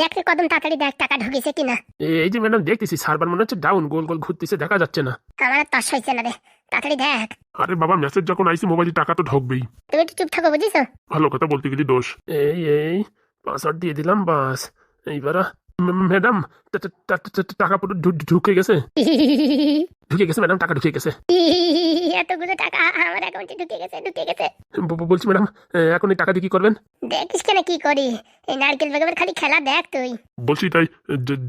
দেখ কদম তাড়াতাড়ি দেখ টাকা ঢুকেছে কিনা। এই যে ম্যাডাম দেখতেছি সার্ভার মনে হচ্ছে ডাউন গোল গোল ঘুরতেছে দেখা যাচ্ছে না। আমার আর তস হয়েছে না রে তাড়াতাড়ি দেখ। আরে বাবা মেসেজ যখন আইসি মোবাইলে টাকা তো ঢুকবেই। তুমি একটু চুপ থাকো বুঝিস ভালো কথা বলতে গেলি দোষ। এই এই পাসওয়ার্ড দিয়ে দিলাম বাস। এইবার ম্যাডাম টাকা পুরো ঢুকে গেছে? ঢুকে গেছে ম্যাডাম টাকা ঢুকে গেছে। এতগুলো টাকা আমার অ্যাকাউন্টে ঢুকে গেছে ঢুকে গেছে। বলছি ম্যাডাম এখন এই টাকা দিয়ে কি করবেন? দেখিস কেন কি করি? এই নারকেল বেগমের খালি খেলা দেখ তুই। বলছি তাই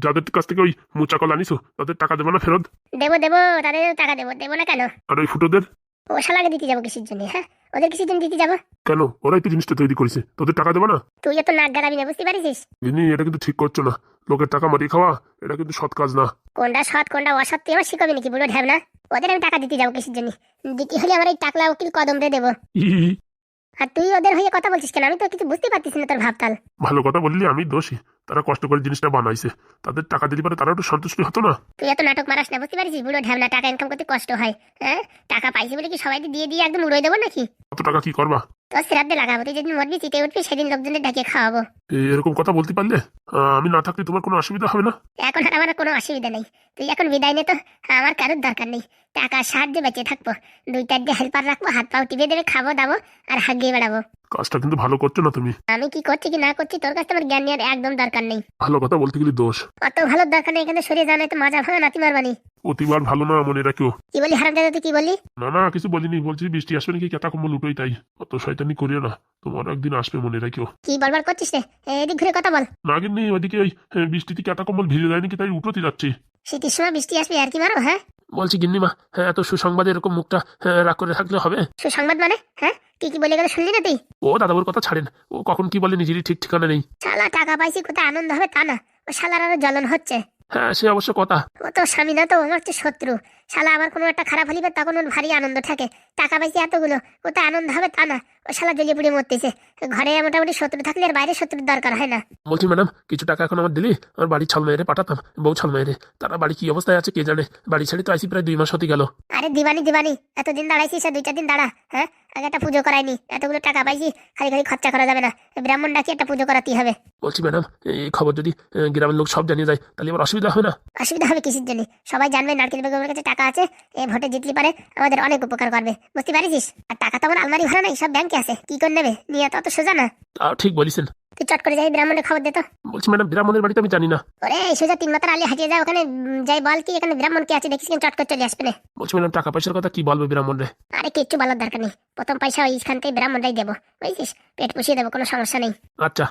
যাদের কাছ থেকে ওই মুচা কল আনিছো তাদের টাকা দেবে না ফেরত? দেবো দেবো তাদের টাকা দেবো দেবো না কেন? আর ওই ফুটোদের? ও শালাকে দিতে যাব কিসের জন্য হ্যাঁ? ওদের কিসের জন্য দিতে যাব? কেন? ওরাই তো জিনিসটা তৈরি করেছে। তোদের টাকা দেবে না? তুই এত নাক গাড়াবি না বুঝতে পারিস? জিনি এটা কিন্তু ঠিক করছ না। লোকের টাকা মারিয়ে খাওয়া এটা কিন্তু সৎ কাজ না। কোনটা সৎ কোনটা অসৎ তুই আমার শিখাবি নাকি বুড়ো ঢ্যাব না ওদের আমি টাকা দিতে যাব কিসের জন্য? দিতে হলে আমার এই টাকলা উকিল কদম রে দেবো। আর তুই ওদের হয়ে কথা বলছিস কেন? আমি তো কিছু বুঝতে পারতিস না তোর ভাবতাল। ভালো কথা বললি আমি দোষী। তারা কষ্ট করে জিনিসটা বানাইছে। তাদের টাকা দিলে পারে তারা একটু সন্তুষ্টি হতো না। তুই এত নাটক মারাস না বুঝতে পারিস? বুড়ো ঢ্যাব টাকা ইনকাম করতে কষ্ট হয় হ্যাঁ? টাকা পাইছি বলে কি সবাইকে দিয়ে দিয়ে একদম উড়ে দেবো নাকি? কত টাকা কি করবা? তোর শ্রাদ্ধে লাগাবো তুই যেদিন মরবি চিটে উঠবি সেদিন লোকজনের ডাকে খাওয়াবো। এরকম কথা বলতে পারলে আমি না থাকলে তোমার কোনো অসুবিধা হবে না? এখন আর আমার কোনো অসুবিধা নেই। তুই এখন বিদায় নে তো আমার কারোর দরকার নেই। টাকা সাহায্যে বেঁচে থাকব দুই চারটে হেল্পার রাখব হাত পাও টিপে দেবে খাব দাবো আর হাগিয়ে বেড়াবো। কাজটা কিন্তু ভালো করছ না তুমি? আমি কি করছি কি না করছি তোর কাছে আমার জ্ঞান নেওয়ার একদম দরকার নেই। ভালো কথা বলতে গেলে দোষ। অত ভালো দরকার নেই এখানে সরিয়ে জানাই তো মাজা ভাঙা নাতি মারবানি। অতিবার ভালো না মনে রাখিও। কি বলি হারাম দাদা তুই কি বললি না না কিছু বলিনি বলছি বৃষ্টি আসবে নাকি কেতা কম্বল উঠোই তাই। অত শয়তানি করিও না তোমার একদিন আসবে মনে রাখিও। কি বলবার করছিস রে? এদিক ঘুরে কথা বল। না কিন্তু ওইদিকে ওই বৃষ্টিতে কেতা কম্বল ভিজে যায় নাকি তাই উঠোতে যাচ্ছি। শীতের সময় বৃষ্টি আসবে আর কি মারো হ্যাঁ? বলছি গিন্নিমা হ্যাঁ এত সুসংবাদ এরকম মুখটা হ্যাঁ, রাগ করে থাকলে হবে? সুসংবাদ মানে? হ্যাঁ? কি কি বলে গেল শুনলি না তুই? ও দাদাবুর কথা ছাড়েন। ও কখন কি বলে নিজেরই ঠিক ঠিকানা নেই। শালা টাকা পাইছি কোথায় আনন্দ হবে তা না। ও শালার আরও জ্বলন হচ্ছে। হ্যাঁ সে অবশ্য কথা। ও তো স্বামী না তো আমার হচ্ছে শত্রু। শালা আমার কোনো একটা খারাপ হলিবে তখন ওর ভারী আনন্দ থাকে। টাকা পাইছি এতগুলো ওতে আনন্দ হবে তা না। শালা জ্বলিয়ে পুড়িয়ে মরতেছে। ঘরে মোটামুটি শত্রু থাকলে আর বাইরে শত্রুর দরকার হয় না? বলছি ম্যাডাম কিছু টাকা এখন আমার দিলি? আমার বাড়ি ছাল মেয়েরে পাঠাতাম বউ ছাল মেয়েরে তারা বাড়ি কি অবস্থায় আছে কে জানে? বাড়ি ছেড়ে তো আইসি প্রায় দুই মাস হতে গেল। আরে দিবানি দিবানি এতদিন দাঁড়াইছিস আর দুই চার দিন দাঁড়া হ্যাঁ? আগে একটা পুজো করাইনি এতগুলো টাকা পাইছি খালি খালি খরচা করা যাবে না। ব্রাহ্মণ ডাকি একটা পুজো করাতেই হবে? বলছি ম্যাডাম এই খবর যদি গ্রামের লোক সব জানিয়ে যায় তাহলে আবার অসুবিধা হবে না? অসুবিধা হবে কিসের জন্য? সবাই জানবে নারকেল বেগমের কাছে টাকা আছে এ ভোটে জিতলে পারে আমাদের অনেক উপকার করবে। বুঝতে পারিস আর টাকা তো আমার আলমারি ভরা নাই সব ব্যাংকে আছে কি করে নেবে? নিয়ে তো অত সোজা না। তা ঠিক বলিছেন। তুই চট করে যাই ব্রাহ্মণের খবর দে তো। বলছি ম্যাডাম ব্রাহ্মণের বাড়িতে আমি জানি না। ওরে সোজা তিন মাথার আলী হাঁটিয়ে যা ওখানে যাই বল কি এখানে ব্রাহ্মণ কে আছে দেখিস কেন চট করে চলে আসবে না। বলছি ম্যাডাম টাকা পয়সার কথা কি বলব ব্রাহ্মণ রে আরে কিচ্ছু বলার দরকার নেই। প্রথম পয়সা ওইখান থেকে ব্রাহ্মণটাই দেবো বুঝছিস? পেট পুষিয়ে দেবো কোনো সমস্যা নেই। আচ্ছা।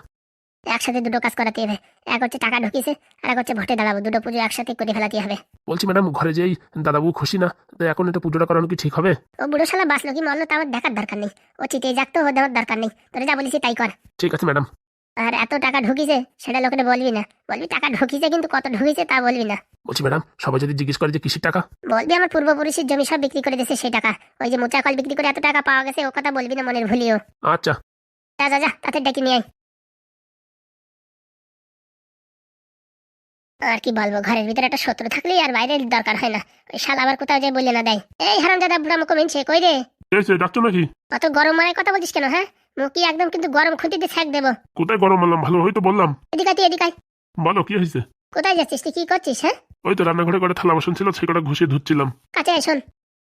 একসাথে দুটো কাজ করাতে হবে। এক হচ্ছে টাকা ঢুকিয়েছে আর এক হচ্ছে ভোটে দাঁড়াবো। দুটো পুজো একসাথে করে ফেলাতে হবে। বলছি ম্যাডাম ঘরে যেই দাদাবু খুশি না তো এখন এটা পুজোটা করানো কি ঠিক হবে? ও বুড়ো শালা বাঁচলো কি মরলো তা আমার দেখার দরকার নেই। ও চিটে যাক তো দেওয়ার দরকার নেই। তোরা যা বলিস তাই কর। ঠিক আছে ম্যাডাম। আর এত টাকা ঢুকিছে সেটা লোকেরা বলবি না। বলবি টাকা ঢুকিছে কিন্তু কত ঢুকিছে তা বলবি না। বলছি ম্যাডাম সবাই যদি জিজ্ঞেস করে যে কিসের টাকা? বলবি আমার পূর্বপুরুষের জমি সব বিক্রি করে দিয়েছে সেই টাকা। ওই যে মোচা কল বিক্রি করে এত টাকা পাওয়া গেছে ও কথা বলবি না মনের ভুলিও। আচ্ছা। যা যা যা তাতে ডেকে নিয়ে আয়। আর কি বলব ঘরের ভিতরে একটা শত্রু থাকলেই আর বাইরে দরকার হয় না। ওই শাল আবার কোথাও যায় বলে না দেয়। এই হারাম দাদা বুড়া মুখ মিনছে কই রে? এই সে ডাকছো নাকি? অত গরম মারায় কথা বলছিস কেন হ্যাঁ? মুখি একদম কিন্তু গরম খুঁটিতে ছ্যাক দেবো। কোথায় গরম আনলাম ভালো হয়তো বললাম। এদিকে আয় তুই এদিকে আয়। বলো কি হয়েছে? কোথায় যাচ্ছিস তুই? কি করছিস হ্যাঁ? ওই তো রান্নাঘরে করে থালা বাসন ছিল সে কটা ঘুষিয়ে ধুচ্ছিলাম। কাছে আয় শোন।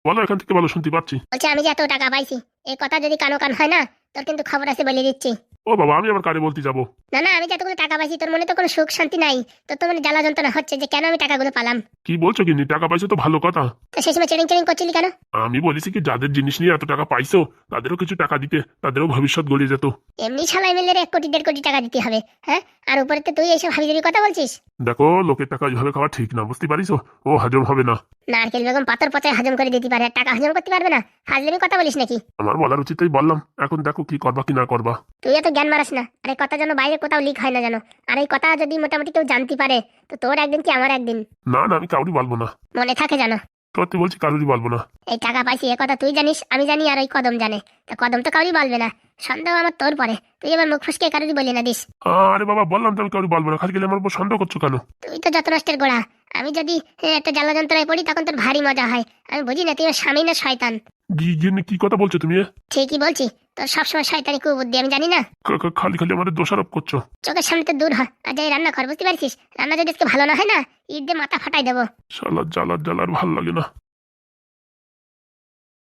বলো এখান থেকে বলো শুনতে পাচ্ছি। বলছি আমি যে এত টাকা পাইছি এই কথা যদি কানো কান হয় না তোর কিন্তু খবর আছে বলে দিচ্ছি। ও বাবা আমি আবার কারে বলতে যাব? না না আমি যে এতগুলো টাকা পাইছি তোর মনে তো কোনো সুখ শান্তি নাই। তোর তো মানে জ্বালা যন্ত্রণা হচ্ছে যে কেন আমি টাকাগুলো পালাম? কি বলছো কিন্তু টাকা পাইছো তো ভালো কথা। তো সেই সময় চেরিং চেরিং করছিলি কেন? আমি বলেছি কি যাদের জিনিস নিয়ে এত টাকা পাইছো তাদেরও কিছু টাকা দিতে তাদেরও ভবিষ্যৎ গড়িয়ে যেত। এমনি শালা এমএলএর এক কোটি দেড় কোটি টাকা দিতে হবে হ্যাঁ? আর উপরে তো তুই এইসব হাবিজাবি কথা বলছিস? দেখো লোকের টাকা ওইভাবে খাওয়া ঠিক না বুঝতে পারিস ও হজম হবে না। নারকেল বেগম পাথর পচায় হজম করে দিতে পারে টাকা হজম করতে পারবে না? ফাজলেমি কথা বলিস নাকি? আমার বলার উচিতই বললাম। এখন দেখো কি করবা কি না করবা? তুই এত জ্ঞান মারাস না। আর এই কথা যেন বাইরে কোথাও লিক হয় না যেন। আর এই কথা যদি মোটামুটি কেউ জানতে পারে তো তোর একদিন কি আমার একদিন? না না আমি কাউরি বলব না। মনে থাকে জানো সত্যি বলছি কারোরই বলব না। এই টাকা পাইছি এ কথা তুই জানিস আমি জানি আর ওই কদম জানে। তা কদম তো কাউরি বলবে না। সন্দেহ আমার তোর পরে। তুই এবার মুখ ফুসকে কারোরই বলি না দিস। আরে বাবা বললাম তো আমি কাউরি বলব না। খালি গেলে আমার উপর সন্দেহ করছ কেন? তুই তো যত নষ্টের গোড়া। আমি যদি একটা জ্বালা যন্ত্রণায় পড়ি তখন তোর ভারী মজা হয়। আমি বুঝি না তুই আমার স্বামী না শয়তান। গিয়ে কি কথা বলছো তুমি ঠিকই বলছি। তোর সবসময় শয়তানি কুবুদ্ধি আমি জানি না। খালি খালি আমাদের দোষারোপ করছ। চোখের সামনে তো দূর হয় আজ এই রান্না কর বুঝতে পারছিস? রান্না যদি আজকে ভালো না হয় না ঈদ দিয়ে মাথা ফাটাই দেবো। শালার জ্বালার জ্বালার ভালো লাগে না।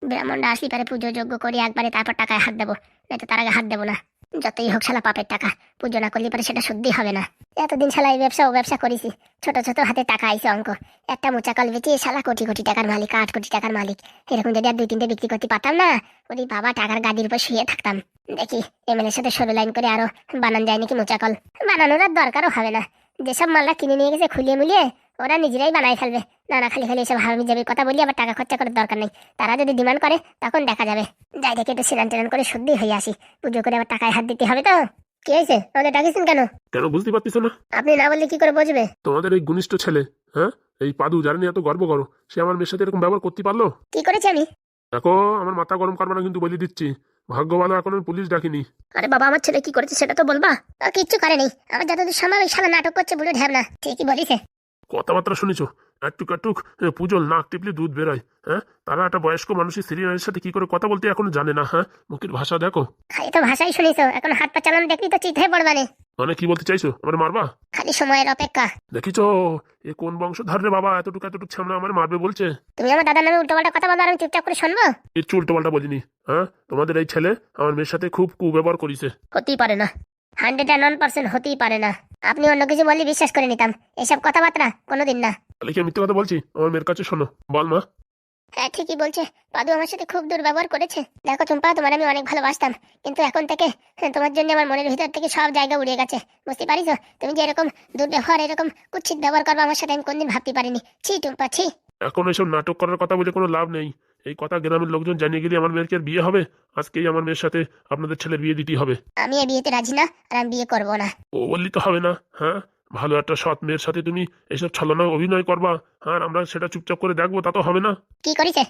ব্রাহ্মণরা আসলি পারে পুজো যোগ্য করি একবারে তারপর টাকায় হাত দেবো নয়তো তার আগে হাত দেবো না। যতই হোক শালা পাপের টাকা, পুজো না করলে পারে সেটা শুদ্ধি হবে না। এতদিন শালা এই ব্যবসা ও ব্যবসা করেছি, ছোট ছোট হাতে টাকা আইছে অঙ্ক। একটা মোচা কল বেচে শালা কোটি কোটি টাকার মালিক, আট কোটি টাকার মালিক। এরকম যদি আর দুই তিনটে বিক্রি করতে পারতাম না ওই বাবা, টাকার গাদির উপর শুয়ে থাকতাম। দেখি, এমএলএর সাথে সরু লাইন করে আরও বানান যায় নাকি মোচা কল? বানানোর আর দরকারও হবে না। যেসব মালটা কিনে নিয়ে গেছে খুলিয়ে মুলিয়ে ওরা নিজেরাই বানাই ফেলবে। না না খালি খালি এসব হামি যাবে কথা বলি আবার টাকা খরচা করার দরকার নেই। তারা যদি ডিমান্ড করে তখন দেখা যাবে। যাই দেখে একটু সিনান টিনান করে শুদ্ধি হয়ে আসি। পুজো করে আবার টাকায় হাত দিতে হবে তো? কি হয়েছে? আমাদের ডাকিছেন কেন? কেন বুঝতে পারতিস না? আপনি না বললে কি করে বুঝবে? তোমাদের ওই ঘনিষ্ঠ ছেলে হ্যাঁ? এই পাদু যারা নিয়ে এত গর্ব করো সে আমার মেয়ের সাথে এরকম ব্যবহার করতে পারল? কি করেছি আমি? দেখো আমার মাথা গরম করবে না কিন্তু বলে দিচ্ছি। ভাগ্য ভালো এখন পুলিশ ডাকিনি। আরে বাবা আমার ছেলে কি করেছে সেটা তো বলবা? কিচ্ছু করেনি। আমার যতদূর সম্ভব এই শালা নাটক করছে বুড়ো ঢ্যাবনা। ঠিকই বলিছে। কথাবার্তা শুনেছো? একটুক একটুক পুজোর নাক টিপলে দুধ বেরোয় হ্যাঁ? তারা একটা বয়স্ক মানুষের সিরিয়ালের সাথে কি করে কথা বলতে এখনও জানে না হ্যাঁ? মুখের ভাষা দেখো। খালি তো ভাষাই শুনিছো এখন হাত পা চালানো দেখলি তো চিত হয়ে পড়বানে। মানে কি বলতে চাইছো আমার মারবা? খালি সময়ের অপেক্ষা। দেখিছো এ কোন বংশধর রে বাবা এতটুকু এতটুকু সামনে আমার মারবে বলছে? তুমি আমার দাদার নামে উল্টোপাল্টা কথা বলো আর আমি চুপচাপ করে শুনব? এর চুলটো পাল্টা বলিনি হ্যাঁ? তোমাদের এই ছেলে আমার মেয়ের সাথে খুব কুব্যবহার করিছে। হতেই পারে না। হান্ড্রেড অ্যান্ড ওয়ান পার্সেন্ট হতেই পারে না। আপনি অন্য কিছু বললে বিশ্বাস করে নিতাম। এসব কথাবার্তা কোনোদিন না। তাহলে কি মিথ্যে কথা বলছি? আমার মেয়ের কাছে শোনো। বল মা। হ্যাঁ ঠিকই বলছে। পাদু আমার সাথে খুব দুর্ব্যবহার করেছে। দেখো চম্পা তোমার আমি অনেক ভালোবাসতাম। কিন্তু এখন থেকে হ্যাঁ, তোমার জন্য আমার মনের ভিতর থেকে সব জায়গা উড়িয়ে গেছে। বুঝতে পারিস তুমি যে এরকম দুর্ব্যবহার এরকম কুচ্ছিত ব্যবহার করব আমার সাথে আমি কোনদিন ভাবতে পারিনি। ছি টুম্পা ছি। এখন এসব নাটক করার কথা বলে কোনো লাভ নেই। এই কথা গ্রামের লোকজন জানিয়ে গেলে আমার মেয়ের কি আর বিয়ে হবে? আজকেই আমার মেয়ের সাথে আপনাদের ছেলের বিয়ে দিতেই হবে। আমি এই বিয়েতে রাজি না আর আমি বিয়ে করব না। ও বললি তো হবে না হ্যাঁ? ভালো একটা সৎ মেয়ের সাথে তুমি এইসব ছলনা অভিনয় করবা হ্যাঁ? আর আমরা সেটা চুপচাপ করে দেখব তা তো হবে না। কি করেছে?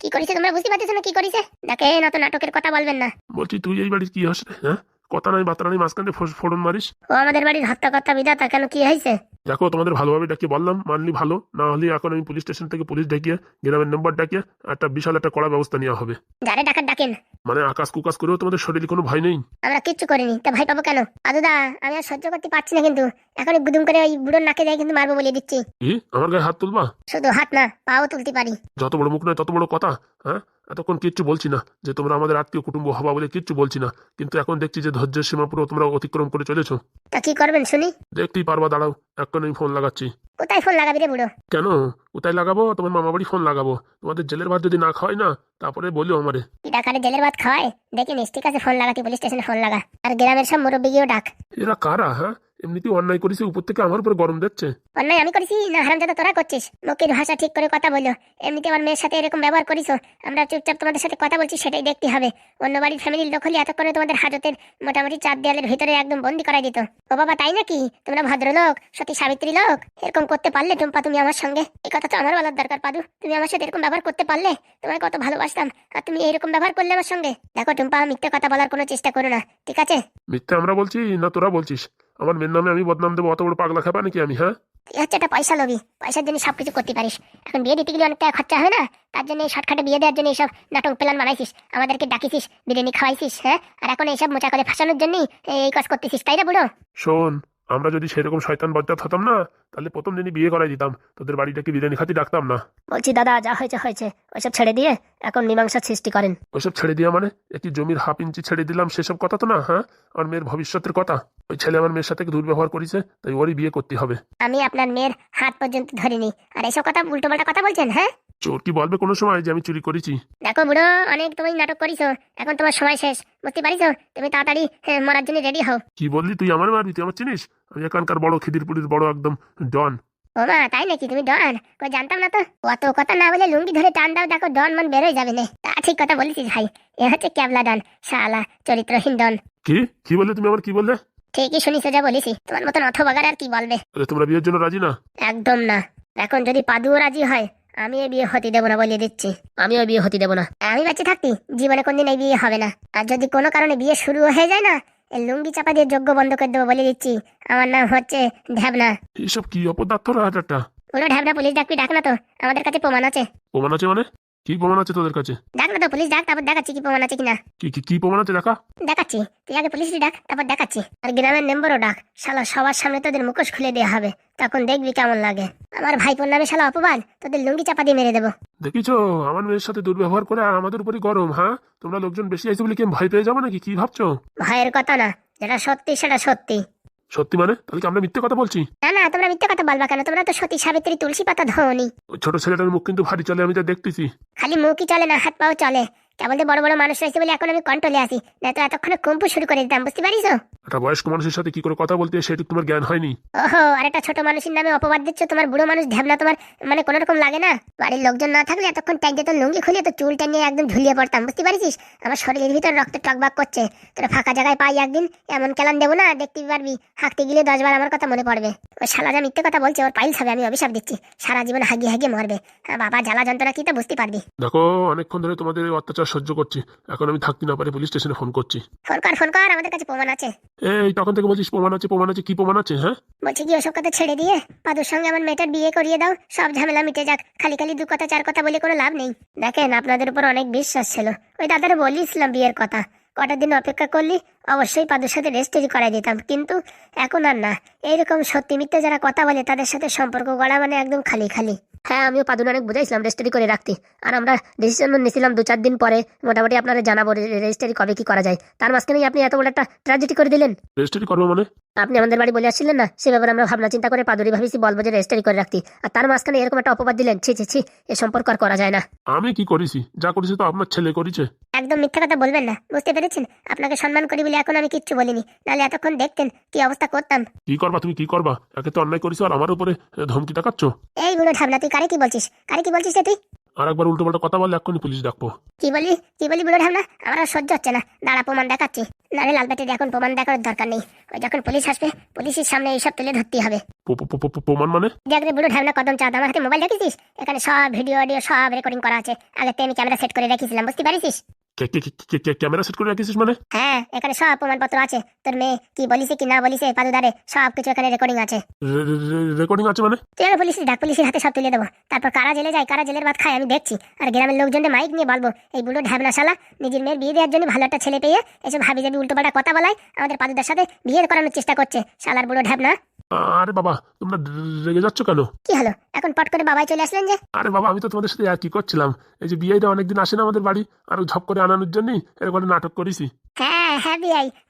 কি করেছে তোমরা বুঝতে পারতেছো না কি করেছে? দেখেন অত নাটকের কথা বলবেন না। বলছি তুই এই বাড়ির কি হস হ্যাঁ? কথা নাই বার্তা নাই মাঝখানে ফোড়ন মারিস। ও আমাদের বাড়ির হত্যাকর্তা বিধাতা কেন কি হয়েছে? দেখো তোমাদের ভালোভাবে ডাকিয়ে বললাম মানলি ভালো। না হলে এখন আমি পুলিশ স্টেশন থেকে পুলিশ ডাকিয়ে গ্রামের নম্বর ডাকিয়ে একটা বিশাল একটা কড়া ব্যবস্থা নেওয়া হবে। যারে ডাকাত ডাকেন। মানে আকাশ কুকাশ করেও তোমাদের শরীরে কোনো ভয় নেই? আমরা কিচ্ছু করিনি তা ভাই পাবো কেন? আদুদা আমি আর সহ্য করতে পারছি না কিন্তু। এখন গুদুম করে ওই বুড়োর নাকে যাই কিন্তু মারবো বলে দিচ্ছি। কি? আমার গায়ে হাত তুলবা? শুধু হাত না পাও তুলতে পারি। যত বড় মুখ নয় তত বড় কথা হ্যাঁ? এতক্ষণ কিচ্ছু বলছি না যে তোমরা আমাদের আত্মীয় কুটুম্ব হবা বলে কিচ্ছু বলছি না। কিন্তু এখন দেখছি যে ধৈর্যের সীমা পুরো তোমরা অতিক্রম করে চলেছো। তা কি করবেন শুনি? দেখতেই পারবা দাঁড়াও। আমি ফোন লাগাচ্ছি। কোথায় ফোন লাগাবি রে বুড়ো? কেন? কোথায় লাগাবো? তোমার মামা বাড়ি ফোন লাগাবো। তোমাদের জেলের ভাত যদি না খাওয়াই না তারপরে বলিও আমারে। ডাকারে জেলের ভাত খাওয়ায়? দেখি নিস ঠিক আছে ফোন লাগাতে পুলিশ স্টেশনে ফোন লাগা। আর গ্রামের সব মুরব্বী গিয়েও ডাক। এরা কারা হ্যাঁ? এমনিতেই অন্যায় করেছে উপর থেকে আমার উপরে গরম দিচ্ছে। অন্যায় আমি করেছি? না হারামজাদা তোরা করছিস? মুখের ভাষা ঠিক করে কথা বলো। এমনিতে আমার মেয়ের সাথে এরকম ব্যবহার করিস আমরা চুপচাপ তোমাদের সাথে কথা বলছি সেটাই দেখতে হবে। অন্য বাড়ির ফ্যামিলির লোক হলে এতক্ষণে তোমাদের হাজতের মোটামুটি চার দেয়ালের ভিতরে একদম বন্দি করাই দিত। ও বাবা তাই নাকি? তোমরা ভদ্রলোক সতী সাবিত্রী লোক? এরকম করতে পারলে টুম্পা তুমি আমার সঙ্গে। এই কথা তো আমার বলার দরকার পাদু। তুমি আমার সাথে এরকম ব্যবহার করতে পারলে তোমায় কত ভালোবাসতাম। আর তুমি এরকম ব্যবহার করলে আমার সঙ্গে? দেখো টুম্পা মিথ্যে কথা বলার কোনো চেষ্টা করো না ঠিক আছে? মিথ্যে আমরা বলছি না তোরা বলছিস? আমার মেয়ের নামে আমি বদনাম দেবো অত বড় পাগলা খাবা নাকি আমি হ্যাঁ? তুই হচ্ছে একটা পয়সা লবি পয়সার জন্য সবকিছু করতে পারিস। এখন বিয়ে দিতে গেলে অনেক টাকা খরচা হয় না? তার জন্য এই শর্টকাটে বিয়ে দেওয়ার জন্য এইসব নাটক প্ল্যান বানাইছিস। আমাদেরকে ডাকিছিস বিরিয়ানি খাওয়াইছিস হ্যাঁ? আর এখন এইসব মোচা করে ফাঁসানোর জন্যই এই কাজ করতেছিস তাই না বুড়ো? শোন আমরা যদি সেরকম শয়তান বজ্জাত হতাম না তাহলে প্রথম দিনই বিয়ে করাই দিতাম। তোদের বাড়িটাকে বিরিয়ানি খাতি ডাকতাম না? বলছি দাদা যা হয়েছে হয়েছে। ওইসব ছেড়ে দিয়ে এখন মীমাংসা সৃষ্টি করেন। ওইসব ছেড়ে দিয়া মানে? একটি জমির হাফ ইঞ্চি ছেড়ে দিলাম সেসব কথা তো না হ্যাঁ? আমার মেয়ের ভবিষ্যতের কথা। ওই ছেলে আমার মেয়ের সাথে দুর্ব্যবহার করেছে তাই ওরই বিয়ে করতে হবে। আমি আপনার মেয়ের হাত পর্যন্ত ধরিনি। আর এইসব কথা উল্টোপাল্টা কথা বলছেন হ্যাঁ? চোর কি বলবে কোনো সময় যে আমি চুরি করেছি? দেখো বুড়ো অনেক তুমি নাটক করিছো। এখন তোমার সময় শেষ। বুঝতে পারিছো? তুমি তাড়াতাড়ি হ্যাঁ, মরার জন্য রেডি হও। কি বললি তুই? আমার মারবি? তুই আমার চিনিস? আমি এখানকার বড় খিদিরপুরির বড় একদম ডন। ও মা তাই নাকি তুমি ডন? কই জানতাম না তো। অত কথা না বলে লুঙ্গি ধরে টান দাও দেখো ডন মন বেরোয় যাবে না। তা ঠিক কথা বলেছিস ভাই এ হচ্ছে ক্যাবলা ডন শালা চরিত্রহীন ডন। কি? কি বললে তুমি আমার কি বললে? ঠিকই শুনি সোজা বলেছি তোমার মতন অথবাগার আর কি বলবে? তোমরা বিয়ের জন্য রাজি না? একদম না। এখন যদি পাদুও রাজি হয় আমি এই বিয়ে হতে দেবো না বলিয়ে দিচ্ছি। আমিও বিয়ে হতে দেবো না। আমি বেঁচে থাকতি জীবনে কোনদিন এই বিয়ে হবে না। আর যদি কোনো কারণে বিয়ে শুরু হয়ে যায় না লুঙ্গি চাপা দিয়ে যোগ্য বন্ধ করে দেবো বলে দিচ্ছি। আমার নাম হচ্ছে ঢ্যাবনা। এসব কি অপদার্থ রাজাটা? ওরা ঢ্যাবনা পুলিশ ডাকবি ডাক না তো। আমাদের কাছে প্রমাণ আছে। প্রমাণ আছে মানে? কি প্রমাণ আছে তোদের কাছে? ডাক না তো পুলিশ ডাক তারপর দেখাচ্ছি কি প্রমাণ আছে কিনা। কি কি কি প্রমাণ আছে দেখা? দেখাচ্ছি তুই আগে পুলিশই ডাক তারপর দেখাচ্ছি। আর গ্রামের মেম্বারও ডাক শালা সবার সামনে তোদের মুখোশ খুলে দেওয়া হবে তখন দেখবি কেমন লাগে। আমার ভাইপোর নামে শালা অপবাদ তোদের লুঙ্গি চাপা দিয়ে মেরে দেবো। দেখিছো? আমার মেয়ের সাথে দুর্ব্যবহার করে আর আমাদের উপরই গরম হ্যাঁ? তোমরা লোকজন বেশি আইছে বলে কি ভয় পেয়ে যাব নাকি? কি ভাবছ? ভয়ের কথা না যেটা সত্যি সেটা সত্যি। সত্যি মানে? তাহলে কি আমরা মিথ্যে কথা বলছি? না না তোমরা মিথ্যে কথা বলবা কেন? তোমরা তো সতী সাবিত্রী তুলসী পাতা ধোনি। ওই ছোট ছেলেটার মুখ কিন্তু ভারী চলে আমি যা দেখতেছি। খালি মুখই চলে না হাত পাও চলে। কেবল যে বড় বড় মানুষ রয়েছে বলে এখন আমি কন্ট্রোলে আছি। না তো এতক্ষণে কম্পু শুরু করে দিতাম বুঝতে পারিস একটা বয়স্ক মানুষের সাথে কি করে কথা বলতে সেটুকু তোমার জ্ঞান হয়নি। ওহো আর একটা ছোট মানুষের নামে অপবাদ দিচ্ছ তোমার বুড়ো মানুষ ঢ্যাবনা তোমার মানে কোনো রকম লাগে না? বাড়ির লোকজন না থাকলে এতক্ষণ ট্যাঙ্কে তো লুঙ্গি খুলিয়ে তো চুল টানিয়ে একদম ঝুলিয়ে পড়তাম বুঝতে পারিস আমার শরীরের ভিতর রক্ত টকবাক করছে। তোরা ফাঁকা জায়গায় পাই একদিন এমন কেলান দেবো না দেখতে পারবি। হাঁকতে গেলে দশবার আমার কথা মনে পড়বে। ওই শালা যা মিথ্যে কথা বলছে ওর পাইলস হবে আমি অভিশাপ দিচ্ছি। সারা জীবন হাগিয়ে হাগিয়ে মরবে। বাবা জ্বালা যন্ত্রণা কি তো বুঝতে পারবি। দেখো অনেকক্ষণ ধরে তোমাদের অত্যাচার সহ্য করছি। এখন আমি থাকতে না পারে পুলিশ স্টেশনে ফোন করছি। ফোন কর ফোন কর আমাদের কাছে প্রমাণ আছে। এই তখন থেকে বলছিস প্রমাণ আছে প্রমাণ আছে কি প্রমাণ আছে হ্যাঁ? বলছি কি ওসব কথা ছেড়ে দিয়ে পাদুর সঙ্গে আমার মেয়েটার বিয়ে করিয়ে দাও সব ঝামেলা মিটে যাক। খালি খালি দু কথা চার কথা বলে কোনো লাভ নেই। দেখেন আপনাদের উপর অনেক বিশ্বাস ছিল। ওই দাদারে বলিছিলাম বিয়ের কথা। কটা দিন অপেক্ষা করলি অবশ্যই পাদুর সাথে রেজিস্ট্রি করাই দিতাম। কিন্তু এখন আর না। এইরকম সত্যি মিথ্যে যারা কথা বলে তাদের সাথে সম্পর্ক গড়া মানে একদম খালি খালি। হ্যাঁ আমিও পাদুন অনেক বুঝাইছিলাম রেজিস্ট্রি করে রাখতে। আর আমরা ডিসিশন নিয়েছিলাম দু চার দিন পরে মোটামুটি আপনারা জানাব রেজিস্ট্রি কবে কি করা যায়। তার মাঝখানেই আপনি এত বড় একটা ট্র্যাজেডি করে দিলেন। রেজিস্ট্রি করব মানে? আপনি আমাদের বাড়ি বলে আসছিলেন না? সে ব্যাপারে আমরা ভাবনা চিন্তা করে পাদুরি ভাবিছি বলব যে রেজিস্টারি করে রাখতি। আর তার মাঝখানে এরকম একটা অপবাদ দিলেন ছি ছি ছি এ সম্পর্ক আর করা যায় না। আমি কি করেছি? যা করেছি তো আপনার ছেলে করেছে? একদম মিথ্যা কথা বলবেন না। বুঝতে পেরেছেন? আপনাকে সম্মান করি বলে এখন আমি কিচ্ছু বলিনি। নাহলে এতক্ষণ দেখতেন কি অবস্থা করতাম। কি করবা তুমি? কি করবা? একে তো অন্যায় করেছ আর আমার উপরে ধমকি দেখাচ্ছ। এই বুড়ো ঢাবনা তুই কারে কি বলছিস? কারে কি বলছিস রে তুই? আর একবার উল্টো পাল্টা কথা বললে এক্ষুনি পুলিশ ডাকবো। কি বলি? কি বলি বুড়ো ঢাবনা আমার আর সহ্য হচ্ছে না। দাঁড়া প্রমাণ দেখাচ্ছি। নারে লাল ব্যাটির এখন প্রমাণ দেখানোর দরকার নেই। ওই যখন পুলিশ আসবে পুলিশের সামনে এইসব তুলে ধরতে হবে। প্রমাণ মানে? দেখ রে বুড়ো ঢাবনা কদম চাঁদ আমার হাতে মোবাইল রেখেছিস? এখানে সব ভিডিও অডিও সব রেকর্ডিং করা আছে। আগে আমি ক্যামেরা সেট করে রেখেছিলাম বুঝতে পারিস ক্যামেরা সেট করে রাখিস মানে? হ্যাঁ এখানে সব প্রমাণপত্র আছে। তোর মেয়ে কি বলিছে কি না বলিছে পাদুদারে সব কিছু এখানে রেকর্ডিং আছে। রেকর্ডিং আছে মানে? তুই আগে পুলিশ ডাক পুলিশের হাতে সব তুলে দেবো। তারপর কারা জেলে যায় কারা জেলের ভাত খায় আমি দেখছি। আর গ্রামের লোকজনদের মাইক নিয়ে বলব এই বুড়ো ঢ্যাবনা শালা নিজের মেয়ের বিয়ে দেওয়ার জন্য ভালো একটা ছেলে পেয়ে এসব হাবি যাবি উল্টো পাল্টা কথা বলায় আমাদের পাদুদার সাথে বিয়ে করানোর চেষ্টা করছে। শালার বুড়ো ঢ্যাবনা আরে বাবা তোমরা রেগে যাচ্ছ কেন? কি হলো? এখন পট করে বাবাই চলে আসলেন যে? আরে বাবা আমি তো তোমাদের সাথে আর কি করছিলাম। এই যে বিয়েটা অনেকদিন আসে না আমাদের বাড়ি আর ঝপ করে আনানোর জন্যই এরকম নাটক করেছি। হ্যাঁ হ্যাঁ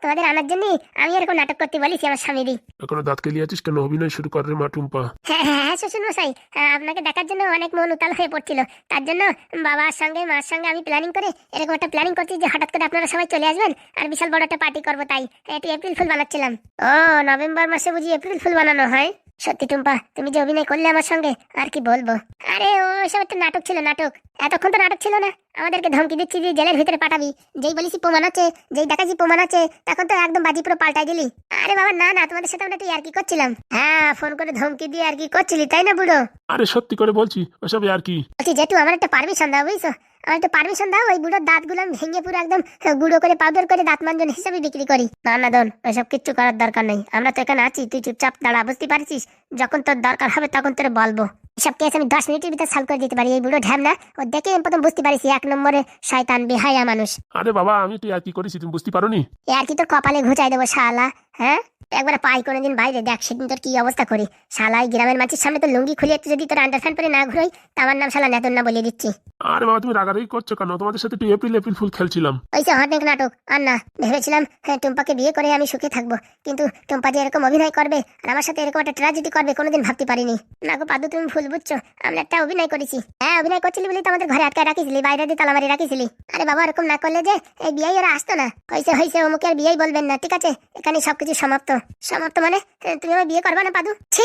তোমাদের আনার জন্য আমি এরকম নাটক করতে বলেছি আমার স্বামীরই। এখনও দাঁত কেলিয়ে আছিস কেন? অভিনয় শুরু কর রে মা টুম্পা হ্যাঁ হ্যাঁ হ্যাঁ শ্বশুর মশাই আপনাকে দেখার জন্য অনেক মন উতাল হয়ে পড়ছিল। তার জন্য বাবার সঙ্গে মার সঙ্গে আমি প্ল্যানিং করে এরকম একটা প্ল্যানিং করছি যে হঠাৎ করে আপনারা সবাই চলে আসবেন আর বিশাল বড় একটা পার্টি করব তাই। একটু এপ্রিল ফুল বানাচ্ছিলাম। ও নভেম্বর মাসে বুঝি এপ্রিল ফুল বানানো হয়? সত্যি টুম্পা তুমি যে অভিনয় করলে আমার সঙ্গে আর কি বলব? আরে ও সব একটা নাটক ছিল নাটক। এতক্ষণ তো নাটক ছিল না। আমাদেরকে ধমকি দিচ্ছি যে জেলের ভিতরে পাঠাবি। যেই বলিস প্রমাণ আছে যেই দেখাচ্ছি প্রমাণ আছে তখন তো একদম বাজি পুরো পাল্টাই দিলি। আরে বাবা না না তোমাদের সাথে আমরা একটু আর কি করছিলাম। হ্যাঁ ফোন করে ধমকি দিয়ে আর কি করছিলি তাই না বুড়ো? আরে সত্যি করে বলছি ওসব আর কি বলছি জেঠু আমার একটা পারমিশন দাও বুঝছ? আমার একটু পারমিশন দাও ওই বুড়োর দাঁতগুলো আমি ভেঙে পুরো একদম গুঁড়ো করে পাউডার করে দাঁত মাঞ্জন হিসাবে বিক্রি করি। না না দন ওইসব কিচ্ছু করার দরকার নেই। আমরা তো এখানে আছি তুই চুপচাপ দাঁড়া বুঝতে পারছিস? যখন তোর দরকার হবে তখন তোর বলব। এসব কেস আমি দশ মিনিটের ভিতরে সলভ করে দিতে পারি এই বুড়ো ঢ্যাম না ও দেখে আমি প্রথম বুঝতে পারিস এক নম্বরে শয়তান বেহায়া মানুষ। আরে বাবা আমি তুই আর কি করেছি তুমি বুঝতে পারো নি আর কি তোর কপালে ঘুচাই দেবো শালা হ্যাঁ? একবারে পাই কোনোদিন বাইরে দেখ সেদিন তোর কি অবস্থা করি। শালা এই গ্রামের মাঝের সামনে তো লুঙ্গি খুলে একটু যদি তোর আন্ডারফ্যান্ড পরে না ঘুরোই তা আমার নাম শালা নেতন না বলে দিচ্ছি। আরে বাবা তুমি রাগারাগি করছ কেন? তোমাদের সাথে একটু এপ্রিল এপ্রিল ফুল খেলছিলাম। ওই যে অনেক নাটক। আর না ভেবেছিলাম হ্যাঁ, টুম্পাকে বিয়ে করে আমি সুখে থাকব। কিন্তু টুম্পা যে এরকম অভিনয় করবে আর আমার সাথে এরকম একটা ট্র্যাজেডি করবে কোনোদিন ভাবতে পারিনি। না গো পাদু তুমি ভুল বুঝছ। আমরা একটা অভিনয় করেছি। হ্যাঁ অভিনয় করছিলি বলে তো আমাদের ঘরে আটকায় রাখিছিলি বাইরে দিয়ে তালামারি রাখিছিলি। আরে বাবা এরকম না করলে যে এই বিয়াই ওরা আসতো না। হয়েছে হয়েছে অমুকে আর বিয়াই বলবেন না ঠিক আছে? এখানে সবকিছু সমাপ্ত। সমাপ্ত মানে তুমি আমার বিয়ে করবা না পাদু? ছি!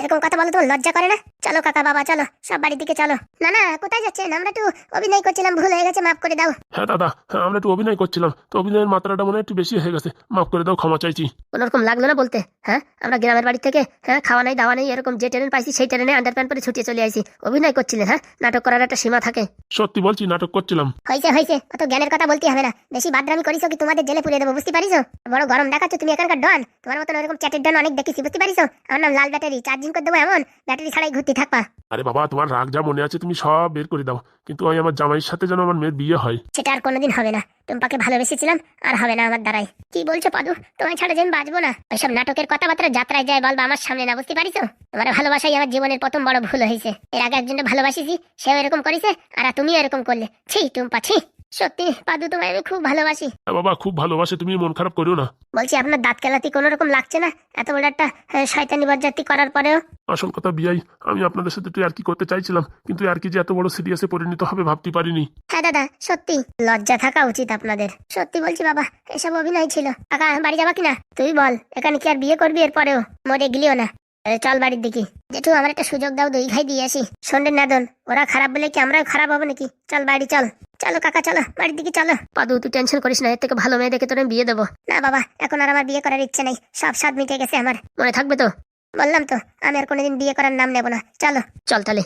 এরকম কথা বলো তোমার লজ্জা করে না? চলো কাকা বাবা চলো সব বাড়ির দিকে চলো। না না কোথায় যাচ্ছেন? আমরা একটু অভিনয় করছিলাম ভুল হয়ে গেছে মাফ করে দাও। হ্যাঁ দাদা হ্যাঁ আমরা একটু অভিনয় করছিলাম। তো অভিনয়ের মাত্রাটা মনে একটু বেশি হয়ে গেছে। মাফ করে দাও ক্ষমা চাইছি। কোনোরকম লাগল না বলতে? হ্যাঁ আমরা গ্রামের বাড়ি থেকে হ্যাঁ খাওয়া নাই দাওয়া নেই এরকম যে ট্রেন পাইছি সেই ট্রেনে আন্ডার প্যান্ট পরে ছুটিয়ে চলে আসি অভিনয় করছিলেন হ্যাঁ? নাটক করার একটা সীমা থাকে। সত্যি বলছি নাটক করছিলাম। হয়েছে হয়েছে অত জ্ঞানের কথা বলতে হবে না। বেশি বাদরামি করিস কি তোমাদের জেলে পুড়িয়ে দেবো বুঝতে পারিস বড় গরম দেখাচ্ছ তুমি এখানকার ডন। তোমার মতন ওরকম চ্যাটের ডন অনেক দেখেছি বুঝতে পারিস আমার নাম লাল ব্যাটারি চার্জিং চার্জিং করে দেবো এমন? ব্যাটারি ছাড়াই ঘুরতে থাকবা। আরে বাবা তোমার রাগ যা মনে আছে তুমি সব বের করে দাও। কিন্তু ওই আমার জামাইয়ের সাথে যেন আমার মেয়ের বিয়ে হয়। সেটা আর কোনোদিন হবে না। টুম্পাকে ভালোবেসেছিলাম আর হবে না আমার দ্বারাই। কি বলছো পাদু? তোমায় ছাড়া যে আমি বাঁচবো না। ওইসব নাটকের কথাবার্তা যাত্রায় যায় বলবা আমার সামনে না বুঝতে পারিস তোমার ভালোবাসাই আমার জীবনের প্রথম বড় ভুল হয়েছে। এর আগে একজনকে ভালোবাসিছি সেও এরকম করেছে আর তুমিও এরকম করলে। ছি টুম্পা ছি। সত্যি পাদু তোমায় আমি খুব ভালোবাসি। হ্যাঁ বাবা খুব ভালোবাসে তুমি মন খারাপ করিও না। বলছি আপনার দাঁত কেলাতি কোনো রকম লাগছে না? এত বড় একটা আহ, শয়তানি বরযাত্রী করার পরেও? আসল কথা বিয়াই আমি আপনাদের সাথে একটু আর কি করতে চাইছিলাম কিন্তু আর কি যে এত বড় সিরিয়াসে পরিণত হবে ভাবতে পারিনি। হ্যাঁ দাদা সত্যি লজ্জা থাকা উচিত আপনাদের। সত্যি বলছি বাবা এসব অভিনয় ছিল। কাকা বাড়ি যাবা কিনা? তুই বল এখানে কি আর বিয়ে করবি এরপরেও? মরে গেলিও না। তাহলে চল বাড়ির দিকে। জেঠু আমার একটা সুযোগ দাও দই খাই দিয়ে আসি। সন্ধ্যের নাদন ওরা খারাপ বলে কি আমরাও খারাপ হব নাকি? চল বাড়ি চল। চলো কাকা চলো বাড়ির দিকে চলো। পাদু তুই টেনশন করিস না এর থেকে ভালো মেয়ে দেখে তোর বিয়ে দেবো। না বাবা এখন আর আমার বিয়ে করার ইচ্ছে নেই। সব স্বাদ মিটে গেছে আমার। মনে থাকবে তো? বললাম তো আমি আর কোনোদিন বিয়ে করার নাম নেব না। চলো। চল তাহলে।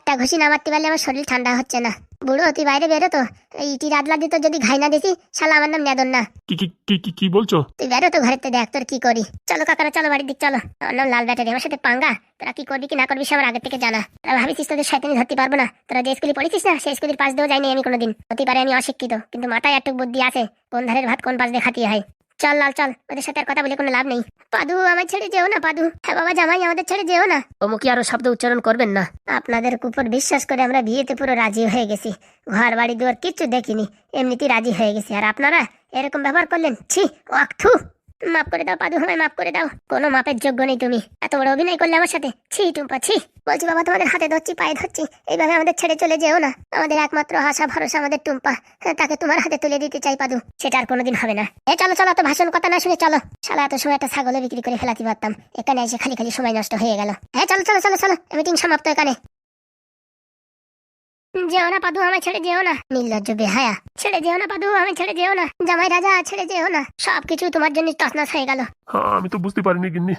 একটা ঘুষি না মারতে পারলে আমার শরীর ঠান্ডা হচ্ছে না। বুড়ো তুই বাইরে বেরো তো। ইটি রাতলা দিত যদি ঘাই না দিছি শালা আমার নাম নেদন না। কি কি কি কি কি বলছো? তুই বেরো তো ঘরেতে দেখ তোর কি করি। চলো কাকারা চলো বাড়ির দিক চলো। আমার নাম লাল ব্যাটারি আমার সাথে পাঙ্গা। তোরা কি করবি কি না করবি সে আমার আগে থেকে জানা। তোরা ভাবিছিস তোদের শয়তানি ধরতে পারব না? তোরা যে স্কুলে পড়েছিস না সেই স্কুলের পাশ দিয়েও যাইনি আমি কোনোদিন। হতে পারে আমি অশিক্ষিত কিন্তু মাথায় একটু বুদ্ধি আছে কোন ধারের ভাত কোন পাশ দিয়ে খাতি হয় চল লাল চল। ওদের সাথে আর কথা বলে কোনো লাভ নেই। পাদু আমার ছেড়ে যেও না পাদু। হ্যাঁ বাবা জামাই আমাদের ছেড়ে যেও না। অমুকি আরও শব্দ উচ্চারণ করবেন না। আপনাদের উপর বিশ্বাস করে আমরা বিয়েতে পুরো রাজি হয়ে গেছি। ঘর বাড়ি দুয়ার কিচ্ছু দেখিনি এমনিতেই রাজি হয়ে গেছি। আর আপনারা এরকম ব্যবহার করলেন ছি ওয়াক্থু মাফ করে দাও পাদু আমায় মাফ করে দাও। কোনো মাপের যোগ্য নেই তুমি। এত বড় অভিনয় করলে আমার সাথে? ছি টুম্পা ছি। বলছি বাবা তোমাদের হাতে ধরছি পায়ে ধরছি। এইভাবে আমাদের ছেড়ে চলে যেও না। আমাদের একমাত্র আশা ভরসা আমাদের টুম্পা। হ্যাঁ, তাকে তোমার হাতে তুলে দিতে চাই পাদু। সেটা আর কোনোদিন হবে না। এ চলো চলো তো ভাষণ কথা না শুনে চলো। শালা এত সময় একটা ছাগলে বিক্রি করে ফেলাতে পারতাম। এখানে এসে খালি খালি সময় নষ্ট হয়ে গেল। হ্যাঁ চলো চলো চলো চলো। মিটিং সমাপ্ত এখানে। যেও না পাদু আমায় ছেড়ে যেও না। নির্লজ্জ বেহায়া। ছেড়ে যেও না পাদু আমায় ছেড়ে যেও না। জামাই রাজা ছেড়ে যেও না। সবকিছু তোমার জন্য তছনছ হয়ে গেল। হ্যাঁ আমি তো বুঝতে পারিনি গিন্নি।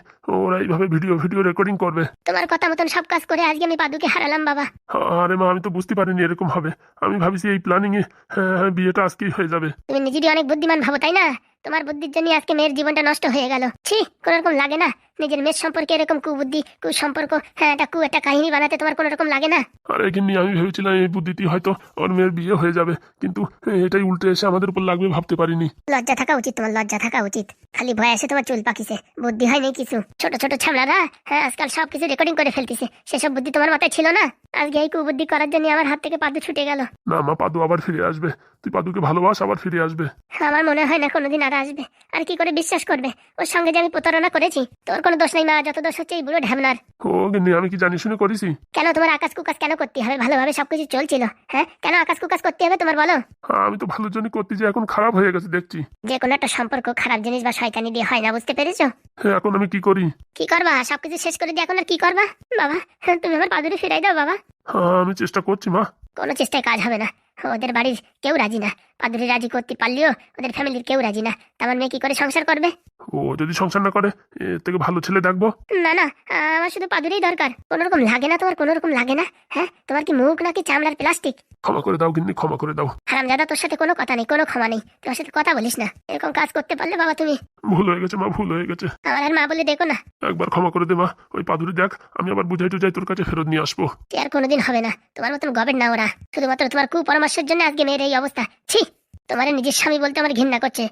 ওরা এইভাবে ভিডিও ভিডিও রেকর্ডিং করবে। তোমার কথা মতন সব কাজ করে আজকে আমি পাদুকে হারালাম বাবা। আরে মা আমি তো বুঝতে পারিনি এরকম হবে আমি ভাবিছি এই প্ল্যানিং এ হ্যাঁ, হ্যাঁ, বিয়েটা আজকেই হয়ে যাবে। তুমি নিজেরই অনেক বুদ্ধিমান ভাবো তাই না? তোমার বুদ্ধির জন্য আজকে মেয়ের জীবনটা নষ্ট হয়ে গেল। ছি কোনো রকম লাগে না। নিজের মেয়ের সম্পর্কে এরকম কুবুদ্ধি কুসম্পর্ক হ্যাঁ একটা কু একটা কাহিনী বানাতে তোমার কোনো রকম লাগে না? আরে গিন্নি আমি ভেবেছিলাম এই বুদ্ধিটি হয়তো ওর মেয়ের বিয়ে হয়ে যাবে কিন্তু এটাই উল্টে এসে আমাদের উপর লাগবে ভাবতে পারিনি। লজ্জা থাকা উচিত তোমার লজ্জা থাকা উচিত। খালি ভয় আসে তোমার চুল পাকিছে বুদ্ধি হয়নি কিছু। ছোট ছোট ছামড়ারা হ্যাঁ আজকাল সব কিছু রেকর্ডিং করে ফেলতেছে সেসব বুদ্ধি তোমার মাথায় ছিল না? আজকে এই কুবুদ্ধি করার জন্য আমার হাত থেকে পাদু ছুটে গেল। না মা পাদু আবার ফিরে আসবে। তুই পাদুকে ভালোবাস আবার ফিরে আসবে। আমার মনে হয় না কোনোদিন আর আসবে? আর কি করে বিশ্বাস করবে? ওর সঙ্গে যে আমি প্রতারণা করেছি তোর কোনো দোষ নেই মা যত দোষ হচ্ছে এই বুড়ো ঢ্যামনার। ও গিন্নি আমি কি জানি শুনে করেছি? কেন তোমার আকাশ কুকাশ কেন করতে হবে? ভালোভাবে সবকিছু চলছিল হ্যাঁ? কেন আকাশ কুকাশ করতে হবে তোমার বলো? হ্যাঁ, আমি তো ভালোর জন্য করতে যে এখন খারাপ হয়ে গেছে দেখছি। যে কোনো একটা সম্পর্ক খারাপ জিনিস বা শয়তানি দিয়ে হয় না বুঝতে পেরেছ? হ্যাঁ এখন আমি কি করি? কি করবা? সবকিছু শেষ করে দিয়ে এখন আর কি করবা? বাবা হ্যাঁ, তুমি আমার পাদুরি ফিরাই দাও বাবা। হ্যাঁ আমি চেষ্টা করছি মা। কোনো চেষ্টায় কাজ হবে না। ওদের বাড়ির কেউ রাজি না। পাদুরি রাজি করতে পারলেও ওদের ফ্যামিলির কেউ রাজি না। আমার মেয়ে কি করে সংসার করবে? ও যদি সংসার না করে এর থেকে ভালো ছেলে দেখব? না না আমার শুধু পাদুরেই দরকার। কোনো রকম লাগে না তোমার কোনো রকম লাগে না হ্যাঁ? তোমার কি মুখ নাকি চামড়ার প্লাস্টিক? ক্ষমা করে দাও কিন্তু ক্ষমা করে দাও। হারামজাদা তোর সাথে কোনো কথা নেই কোনো ক্ষমা নেই। তোর সাথে কথা বলিস না। এরকম কাজ করতে পারলে বাবা তুমি। ভুল হয়ে গেছে মা ভুল হয়ে গেছে। আমার আর মা বলে দেখো না। একবার ক্ষমা করে দে মা ওই পাদুরি দেখ আমি আবার বুঝাই টুজাই তোর কাছে ফেরত নিয়ে আসব। সে আর কোনোদিন হবে না। তোমার মতন গবেট না ওরা। শুধুমাত্র তোমার কুপরামর্শের জন্য আজকে মেয়ের এই অবস্থা। ছি! তোমার নিজের স্বামী বলতে আমার ঘৃণা করছে।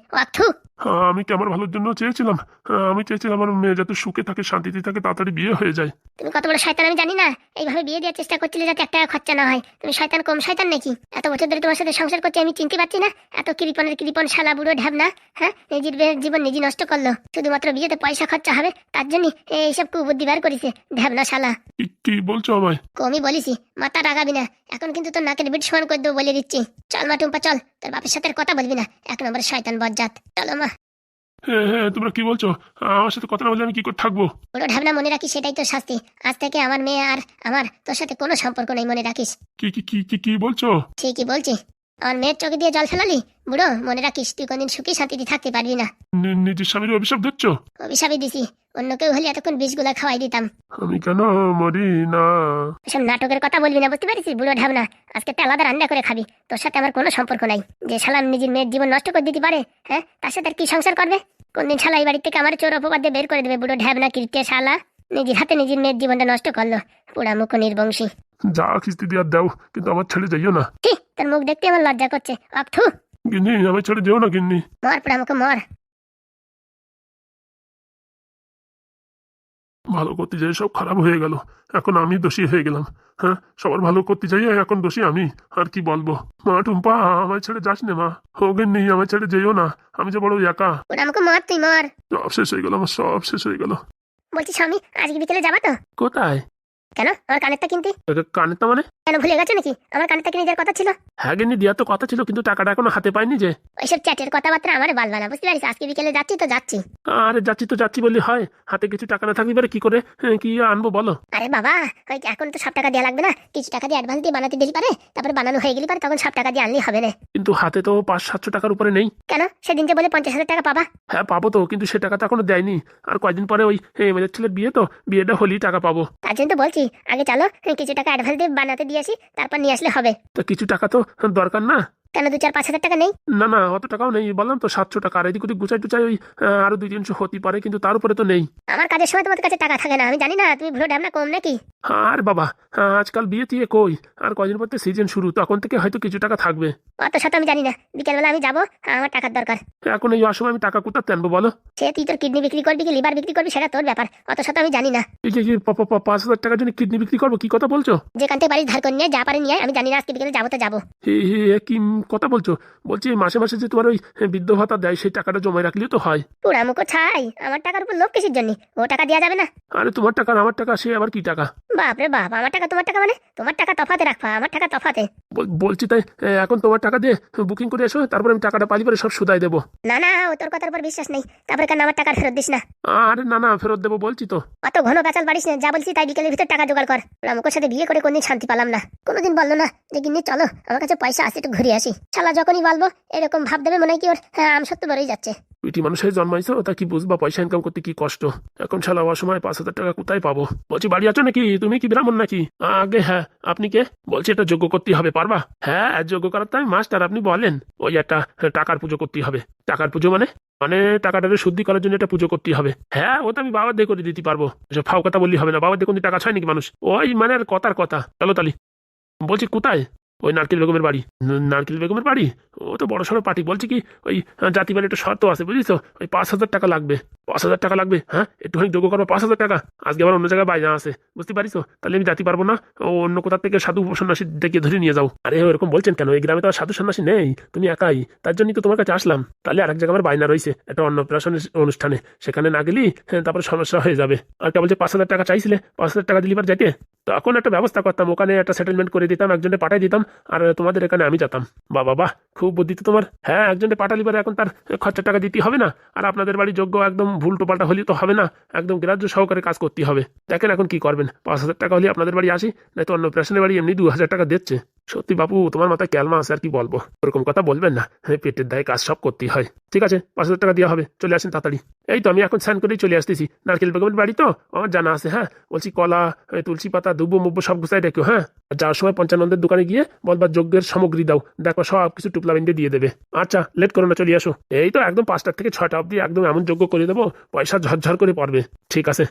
হ্যাঁ আমি কি আমার ভালোর জন্য চেয়েছিলাম? হ্যাঁ, আমি চেয়েছিলাম আমার মেয়ে যাতে সুখে থাকে শান্তিতে থাকে তাড়াতাড়ি বিয়ে হয়ে যায়। তুমি কত বড় শয়তান আমি জানি না। এইভাবে বিয়ে দেওয়ার চেষ্টা করছিলে যাতে একটা খরচা না হয়। তুমি শয়তান কম শয়তান নাকি? এত বছর ধরে তোমার সাথে সংসার করছি আমি চিনতে পারছি না। এত কৃপণের কৃপণ শালা বুড়ো ঢ্যাবনা হ্যাঁ? নিজের জীবন নিজে নষ্ট করল। শুধুমাত্র বিয়েতে পয়সা খরচা হবে তার জন্য এইসব কুবুদ্ধি বার করেছে ঢ্যাবনা শালা। কি বলছো আমায়? কমই বলিসি মাথা রাগাবি না। এখন কিন্তু তোর নাকের বিট সমান করে দেবো বলে দিচ্ছি। চল মা টুম্পা চল। তোর বাপের সাথে আর কথা বলবি না। এক নম্বর শয়তান বজ্জাত। চলো মা। হ্যাঁ হ্যাঁ তোমরা কি বলছো? আমার সাথে কথা না বলে আমি কি করে থাকব? পুরো ঢাবনা মনে রাখিস সেটাই তো শাস্তি। আজ থেকে আমার মেয়ে আর আমার তোর সাথে কোনো সম্পর্ক নেই মনে রাখিস। কি কি কি কি কি বলছো? ঠিকই বলছি। আমার মেয়ের চোখে দিয়ে জল ফেলালি? বুড়ো মনে রাখিস তুই কোনদিন সুখী শান্তিতে থাকতে পারবি না। নিজের স্বামীর অভিশাপ দিচ্ছ? অভিশাপই দিছি। অন্য কেউ হলে এতক্ষণ বিষগুলা খাওয়াই দিতাম। আমি কেন মরি না? এসব নাটকের কথা বলবি না বুঝতে পারিস বুড়ো ঢাবনা আজকে একটা আলাদা রান্না করে খাবি। তোর সাথে আমার কোনো সম্পর্ক নাই। যে শালা নিজের মেয়ের জীবন নষ্ট করে দিতে পারে হ্যাঁ? তার সাথে আর কি সংসার করবে? কোনদিন শালা এই বাড়ি থেকে আমার চোর অপবাদ দিয়ে বের করে দেবে বুড়ো ঢাবনা কীর্তে শালা? নিজের হাতে নিজের মেয়ের জীবনটা নষ্ট করল পোড়া মুখ নির্বংশী যা কিস্তি দিয়ে দাও কিন্তু আমার ছেড়ে যাইও না। ছি, তোর মুখ দেখতে আমার লজ্জা করছে। অক্থু গিন্নি আমার ছেড়ে যেও না গিন্নি। মর পোড়া মুখ মর। ভালো করতে যাই সব খারাপ হয়ে গেল। এখন আমি দোষী হয়ে গেলাম। হ্যাঁ সবার ভালো করতে যাই এখন দোষী আমি। আর কি বলব? মা টুম্পা আমার ছেড়ে যাস না মা। হোগেন নেই আমার ছেড়ে যেও না। আমি যে বড় একা। মুখ মর তুই মর। সব শেষ হয়ে গেল আমার সব শেষ হয়ে গেল। বলছি স্বামী আজকে বিকেলে যাবা তো? কোথায়? কেন? আমার কানেরটা কিনতে? কানে তো মানে? কেন ভুলে গেছো নাকি? আমার কিনে দেওয়ার কথা ছিল। হ্যাঁ গিন্নি দেওয়ার তো কথা ছিল কিন্তু টাকাটা এখনও হাতে পাইনি যে। ওইসব চ্যাটের কথাবার্তা আমার বালবা না বুঝতে পারিস? আজকে বিকেলে যাচ্ছি তো যাচ্ছি। আরে যাচ্ছি তো যাচ্ছি বললি হয়। হাতে কিছু টাকা না থাকলে এবারে কি করে? হ্যাঁ, কি আনব বলো। আরে বাবা ওই এখন তো সব টাকা দেওয়া লাগবে না। কিছু টাকা দিয়ে অ্যাডভান্স দিয়ে বানাতে দিলি পারে তারপরে বানানো হয়ে গেলি পারে তখন সব টাকা দিয়ে আনলি হবে না কিন্তু হাতে তো পাঁচ সাতশো টাকার উপরে নেই। কেন? সেদিন যে বলে পঞ্চাশ হাজার টাকা পাবা? হ্যাঁ পাবো তো কিন্তু সে টাকা তো এখনও দেয়নি। আর কয়দিন পরে ওই মেয়ের ছেলের বিয়ে তো বিয়েটা হলেই টাকা পাবো। তার জন্য তো বলছি আগে চলো কিছু টাকা অ্যাডভান্স দিয়ে বানাতে দিয়ে আসি তারপর নিয়ে আসলে হবে। তো কিছু টাকা তো দরকার না? কেন দু চার পাঁচ হাজার টাকা নেই? না না অত টাকাও নেই। বললাম তো সাতশো টাকা। আর এদিক ওদিক গুছাই টুচাই ওই আরও দুই তিনশো হতে পারে কিন্তু তার উপরে তো নেই। আমার কাজের সময় তোমাদের কাছে টাকা থাকে না। আমি জানি না তুমি ভুলো ড্যাম না কম নাকি? আর বাবা আজকাল বিয়ে দিয়ে কই? আর কয়দিন পর সিজন শুরু তখন থেকে হয়তো কিছু টাকা থাকবে। অত শত আমি জানি না। বিকেলবেলা আমি যাব আমার টাকার দরকার। এখন এই অসময় আমি টাকা কোথাতে আনব বলো? সে তুই তোর কিডনি বিক্রি করবি কি লিভার বিক্রি করবি সেটা তোর ব্যাপার। অত শত আমি জানি না। পাঁচ হাজার টাকার জন্য কিডনি বিক্রি করব কি কথা বলছো? যেখান থেকে বাড়ি ধার করে নিয়ে যা পারে নিয়ে আমি জানি না আজকে বিকেলে যাব তো যাব। হে হে কি কথা বলছো? বলছি মাসে মাসে যে তোমার ওই বৃদ্ধ ভাতা দেয় সেই টাকাটা জমায় রাখলেও তো হয়। পুরা মুখো ছাই আমার টাকার উপর লোভ কিসের জন্য? ও টাকা দেওয়া যাবে না। আরে তোমার টাকা আর আমার টাকা সে আবার কি টাকা? বাপরে বাপ আমার টাকা তোমার টাকা মানে? তোমার টাকা তফাতে রাখবা আমার টাকা তফাতে। বল- বলছি তাই এখন তোমার টাকা দিয়ে বুকিং করে এসো তারপর আমি টাকাটা পালি পরে সব সুদাই দেবো। না না ও তোর কথার উপর বিশ্বাস নেই। তারপরে কেন আমার টাকা ফেরত দিস না? আরে না না ফেরত দেবো বলছি তো। অত ঘন গাছাল বাড়িস না যা বলছি তাই বিকেলের ভিতর টাকা জোগাড় কর। রামুকের সাথে বিয়ে করে কোনদিন শান্তি পেলাম না। কোনোদিন বলল না যে গিন্নি চলো আমার কাছে পয়সা আছে একটু ঘুরে আসি। শালা যখনই বলব এরকম ভাব দেবে মনে হয় কি ওর হ্যাঁ আম সত্য যাচ্ছে। তা কি বুঝবা পয়সা ইনকাম করতে কি কষ্ট? এখন শালা অসময় পাঁচ হাজার টাকা কোথায় পাবো? বলছি বাড়ি আছো নাকি? তুমি কি ব্রাহ্মণ নাকি? আগে হ্যাঁ আপনি কে? বলছি এটা যোগ্য করতে হবে পারবা? হ্যাঁ যোগ্য করার মাস্টার আপনি বলেন। ওই একটা হ্যাঁ, টাকার পুজো করতে হবে। টাকার পুজো মানে? মানে টাকাটাকে শুদ্ধি করার জন্য একটা পুজো করতে হবে। হ্যাঁ ও তো আমি বাবা দিয়ে করে দিতে পারব। ফাও কথা বললি হবে না বাবা দিয়ে কোনো টাকা ছয় নাকি মানুষ? ওই মানে আর কথার কথা। চলো তালি বলছি কোথায়? ওই নারকেল বেগমের বাড়ি। নারকেল বেগমের বাড়ি? ও তো বড় সড়ো পার্টি বলছে কি ওই আহ, জাতি বাড়ি একটা শর্ত আছে বুঝিস তো? ওই পাঁচ হাজার টাকা লাগবে। পাঁচ হাজার টাকা লাগবে? হ্যাঁ একটুখানি যোগ্য করব পাঁচ হাজার টাকা। আজকে আবার অন্য জায়গায় বাইনা আছে বুঝতে পারিস তাহলে আমি জাতি পারব না ও অন্য কোথা থেকে সাধু সন্ন্যাসী ডেকে ধরে নিয়ে যাও। আরে এরকম বলছেন কেন? এই গ্রামে তো আর সাধু সন্ন্যাসী নেই তুমি একাই। তার জন্যই তো তোমার কাছে আসলাম। তাহলে আরেক জায়গায় আমার বাইনা রয়েছে একটা অন্নপ্রাশনের অনুষ্ঠানে। সেখানে না গেলি হ্যাঁ, তারপরে সমস্যা হয়ে যাবে। আর কে বলছে পাঁচ হাজার টাকা চাইছিলে? পাঁচ হাজার টাকা দিলিবার যেতে? তখন একটা ব্যবস্থা করতাম ওখানে একটা সেটেলমেন্ট করে দিতাম একজনে পাঠাই দিতাম আর তোমাদের এখানে আমি যেতাম। বা বাবা খুব বুদ্ধি তো তোমার। হ্যাঁ একজনে পাঠালি পরে এখন তার খরচার টাকা দিতে হবে না। আর আপনাদের বাড়ি যোগ্য একদম ভুল টোপালটা হলে তো হবে না। একদম গ্রাহ্য সহকারে কাজ করতে হবে। দেখেন এখন কি করবেন। পাঁচ হাজার টাকা হলে আপনাদের বাড়ি আসি না তো অন্য অপারেশনের বাড়ি এমনি দু হাজার টাকা দিচ্ছে। সত্যি বাপু, তোমার মাথায় ক্যালমা আছে আর কি বলব? ওরকম কথা বলবেন না। হ্যাঁ পেটের দায়ে কাজ সব করতেই হয়। ঠিক আছে, পাঁচ হাজার টাকা দেওয়া হবে। চলে আসেন তাড়াতাড়ি। এই তো আমি এখন স্নান করেই চলে আসতেছি। নারকেল বেগমের বাড়ি তো? আমার জানা আছে হ্যাঁ? বলছি কলা তুলসী পাতা, দুব্বো মুব্বো সব গুছাই রেখো হ্যাঁ? যাওয়ার সময় পঞ্চানন্দের দোকানে গিয়ে বলবার যজ্ঞের সামগ্রী দাও। দেখো, সব কিছু টুপলা বিন্দে দিয়ে দেবে। আচ্ছা লেট করো না, চলে আসো। এই তো একদম পাঁচটার থেকে ছটা অবধি একদম এমন যজ্ঞ করে দেবো, পয়সা ঝরঝর করে পড়বে। ঠিক আছে।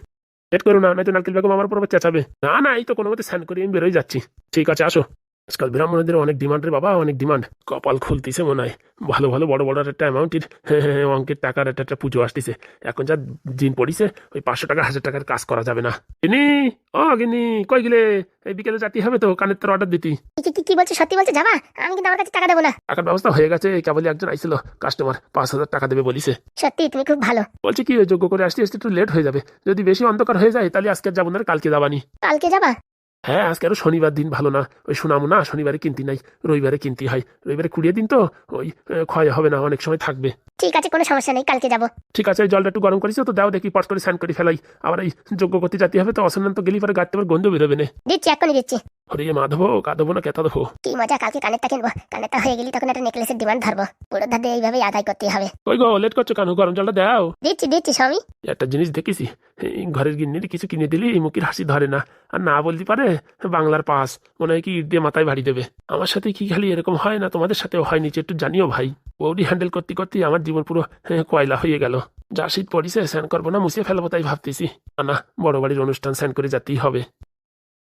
লেট করো না, নয়তো নারকেল বেগম আমার উপর চেঁচাবে। না না, এই তো কোনো মতে স্নান করে আমি বেরোই যাচ্ছি। ঠিক আছে, আসো। আজকাল ব্রাহ্মণদের অনেক ডিমান্ড রে বাবা অনেক ডিমান্ড কপাল খুলতিছে মনে হয়। ভালো ভালো বড় বড় একটা অ্যামাউন্টের অঙ্কের টাকার একটা একটা পুজো আসতেছে। এখন যা দিন পড়িছে ওই পাঁচশো টাকা হাজার টাকার কাজ করা যাবে না। গিনি ও গিনি কই গেলে? এই বিকেলে জাতি হবে তো কানের তোর অর্ডার দিতি। কি কি- বলছো সত্যি বলছো যাবা? আমি কিন্তু আমার কাছে টাকা দেবো না। টাকার ব্যবস্থা হয়ে গেছে কেবলই একজন আইছিল কাস্টমার পাঁচ হাজার টাকা দেবে বলিছে। সত্যি তুমি খুব ভালো। বলছি কি যোগ্য করে আসতে আসতে একটু লেট হয়ে যাবে। যদি বেশি অন্ধকার হয়ে যায় তাহলে আজকে যাব না কালকে যাবানি। কালকে যাবা? হ্যাঁ আজকে আরও শনিবার দিন ভালো না। ওই শোনামো না শনিবারে কিনতে নাই রবিবারে কিনতে হয়। রবিবারে কুড়িয়ে দিন তো ওই ক্ষয় হবে না অনেক সময় থাকবে। ঠিক আছে কোনো সমস্যা নেই কালকে যাব। ঠিক আছে ওই জলটা একটু গরম করিস তো দাও দেখি পট করে স্নান করে ফেলাই। আবার এই যোগ্য করতে যেতে হবে তো অসন্নান তো গেলি পরে গাড়তে আবার গন্ধ বেরোবে না। দিচ্ছি এক্ষুনি দিচ্ছি। হরে মাধব কাঁদবো না কেতা দেবো কি মজা কালকে কানেরটা কিনবো। কানেরটা হয়ে গেলি তখন একটা নেকলেসের ডিমান্ড ধরবো। পুরো ধারে এইভাবেই আদায় করতে হবে। ওই গো লেট করছ কেন? গরম জলটা দাও। দিচ্ছি দিচ্ছি স্বামী। একটা জিনিস দেখেছি ঘরের গিন্নির কিছু কিনে দিলি এই মুখের হাসি ধরে না। আর না বলতে পারে বাংলার পাস। মনে হয় কি ইট দিয়ে মাথায় ভারী দেবে। আমার সাথে কি খালি এরকম হয় না? তোমাদের সাথেও হয় নিচে একটু জানিও ভাই। বৌডি হ্যান্ডেল করতে করতে আমার জীবন পুরো হ্যাঁ, কয়লা হয়ে গেল। যা শীত পড়িছে স্যান করব না মুছিয়ে ফেলব তাই ভাবতেছি। না বড় বাড়ির অনুষ্ঠান স্যান করে যেতেই হবে।